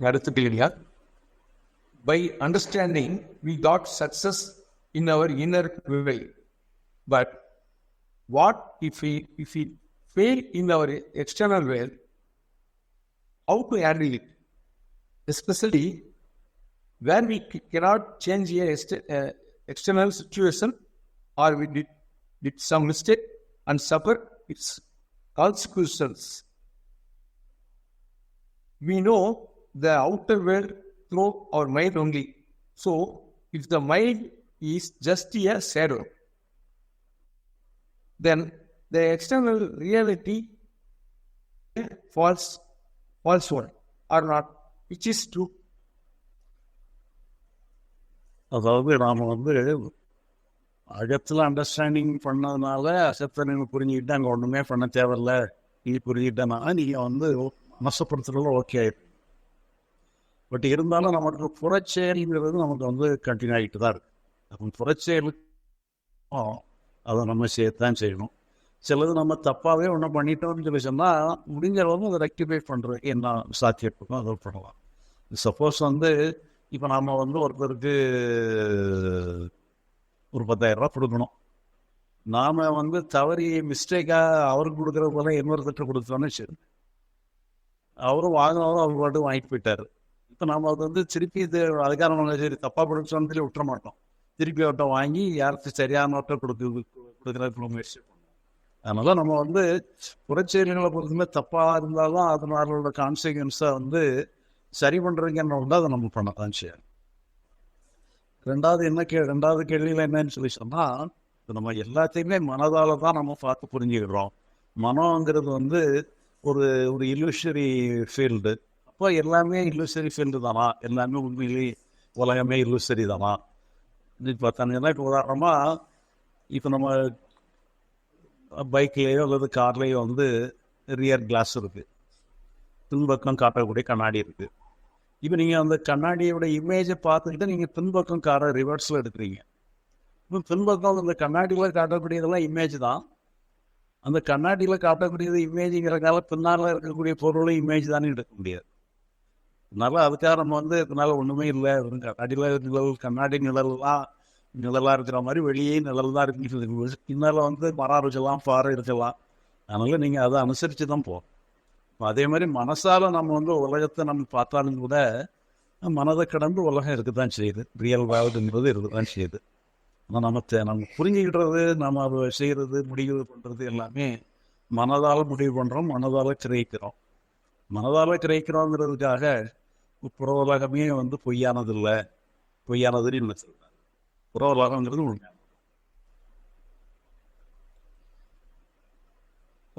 Maritha By understanding, we got success in our inner will. But what if we if we fail in our external will, how to handle it? Especially when we cannot change a external situation or we did, did some mistake and suffer its consequences. We know the outer world through our mind only. So, if the mind is just a shadow, then the external reality false, false one or not, which is true. அதாவது நாம் வந்து அகத்தில் understanding பண்ணதுனால அசத்தை நீங்கள் புரிஞ்சுக்கிட்டு அங்கே ஒன்றுமே பண்ண தேவையில்ல நீ புரிஞ்சுக்கிட்டனா நீங்கள் வந்து மனசப்படுத்துறதுல ஓகே ஆயிடும் பட் இருந்தாலும் நமக்கு புறச்செயல்ங்கிறது நமக்கு வந்து கண்டினியூ ஆகிட்டு தான் இருக்கு. அப்போ புறச்செயல் அதை நம்ம சேர்த்தான் செய்யணும். சிலது நம்ம தப்பாகவே ஒன்றும் பண்ணிட்டோம்னு சொல்லி சொன்னால் முடிஞ்ச அளவுக்கு அதை ரெக்டிஃபை பண்ணுறது என்ன சாத்தியப்படும் அதை பண்ணலாம். சப்போஸ் வந்து இப்போ நாம் வந்து ஒருத்தருக்கு ஒரு பத்தாயிரரூபா கொடுக்கணும். நாம் வந்து தவறி மிஸ்டேக்காக அவருக்கு கொடுக்குற போல இன்னொருத்தட்ட கொடுத்தோன்னு சரி அவரும் வாங்கினவரும் அவர் பாட்டு வாங்கிட்டு போயிட்டார். இப்போ நம்ம அது வந்து திருப்பி இது அதுக்காக நம்ம சரி தப்பாக கொடுத்தோன்னு சொல்லி விட்டுற மாட்டோம். திருப்பி அவர்கிட்ட வாங்கி யாருக்கு சரியானவர்கிட்ட கொடுக்கு கொடுக்குறதுக்கு முயற்சி பண்ணுவோம். அதனால நம்ம வந்து புறச்செயல்களை பொறுத்துமே தப்பாக இருந்தாலும் அதனால கான்சிக்வன்ஸை வந்து சரி பண்ணுறதுக்கு வந்து அதை நம்ம பண்ண தான் செய்யணும். ரெண்டாவது என்ன கே ரெண்டாவது கேள்வியில் என்னன்னு சொல்லி சொன்னால் இப்போ நம்ம எல்லாத்தையுமே மனதால் தான் நம்ம பார்த்து புரிஞ்சுக்கிறோம். மனோங்கிறது வந்து ஒரு ஒரு இல்லுஷரி ஃபீல்டு அப்போ எல்லாமே இல்லுசரி ஃபீல்டு தானா? எல்லாமே உண்மையிலே உலகமே இல்லுசரி தானா? இப்போ தனியாக இப்போ உதாரணமாக இப்போ நம்ம பைக்லேயோ அல்லது கார்லேயோ வந்து ரியர் கிளாஸ் இருக்குது பின்பக்கம் காட்டக்கூடிய கண்ணாடி இருக்குது இப்போ நீங்கள் அந்த கண்ணாடியோட இமேஜை பார்த்துக்கிட்டு நீங்கள் பின்பக்கம் காரை ரிவர்ஸில் எடுக்கிறீங்க. இப்போ பின்பக்கம் அந்த கண்ணாடியில் காட்டக்கூடியதெல்லாம் இமேஜ் தான். அந்த கண்ணாடியில் காட்டக்கூடியது இமேஜுங்கிறதுனால பின்னால் இருக்கக்கூடிய பொருளும் இமேஜ் தானே எடுக்க முடியாது. அதனால அதுக்காக நம்ம வந்து இதனால ஒன்றுமே இல்லை வெறும் கண்ணாடியில் நிழல் கண்ணாடி நிழல்லாம் நிழலாக இருக்கிற மாதிரி வெளியே நிழல் தான் சொல்லி பின்னால் வந்து மரம் இருக்கலாம் பாறை இருக்கலாம் அதனால நீங்கள் அதை அனுசரித்து தான் போகும் அதே மாதிரி மனசால நம்ம வந்து உலகத்தை நம்ம பார்த்தாலும் கூட மனதை கடந்து உலகம் இருக்க தான் செய்யுது. ரியல் வேர்ல்டுங்கிறது இருக்க தான் செய்யுது. ஆனால் நம்ம நம்ம புரிஞ்சுக்கிடுறது நம்ம அதை செய்கிறது முடிவு பண்ணுறது எல்லாமே மனதால் முடிவு பண்ணுறோம் மனதால் கிரகிக்கிறோம். மனதால் கிரகிக்கிறோங்கிறதுக்காக புற உலகமே வந்து பொய்யானது இல்லை பொய்யானதுன்னு என்ன சொல்கிறாங்க புற உலகங்கிறது உண்மை